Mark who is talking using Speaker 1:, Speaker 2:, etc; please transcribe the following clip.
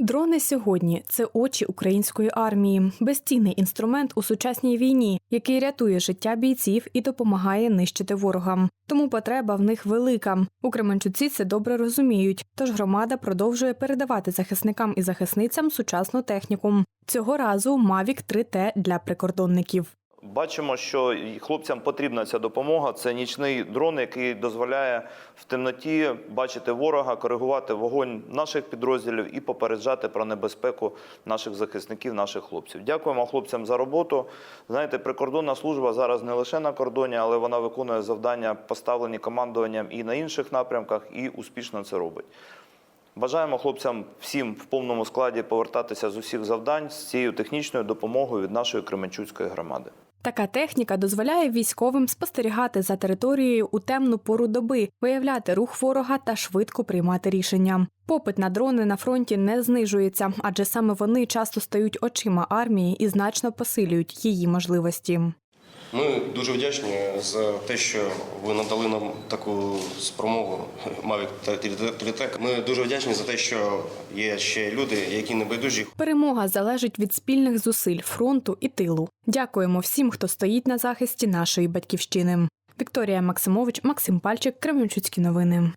Speaker 1: Дрони сьогодні це очі української армії, безцінний інструмент у сучасній війні, який рятує життя бійців і допомагає нищити ворога. Тому потреба в них велика. У Кременчуці це добре розуміють. Тож громада продовжує передавати захисникам і захисницям сучасну техніку. Цього разу Mavic 3T для прикордонників.
Speaker 2: Бачимо, що хлопцям потрібна ця допомога. Це нічний дрон, який дозволяє в темноті бачити ворога, коригувати вогонь наших підрозділів і попереджати про небезпеку наших захисників, наших хлопців. Дякуємо хлопцям за роботу. Знаєте, прикордонна служба зараз не лише на кордоні, але вона виконує завдання, поставлені командуванням і на інших напрямках, і успішно це робить. Бажаємо хлопцям всім в повному складі повертатися з усіх завдань з цією технічною допомогою від нашої Кременчуцької громади.
Speaker 1: Така техніка дозволяє військовим спостерігати за територією у темну пору доби, виявляти рух ворога та швидко приймати рішення. Попит на дрони на фронті не знижується, адже саме вони часто стають очима армії і значно посилюють її можливості.
Speaker 3: Ми дуже вдячні за те, що ви надали нам таку спромогу Mavic та Телетек. Ми дуже вдячні за те, що є ще люди, які не байдужі.
Speaker 1: Перемога залежить від спільних зусиль фронту і тилу. Дякуємо всім, хто стоїть на захисті нашої батьківщини. Вікторія Максимович, Максим Пальчик, Кременчуцькі новини.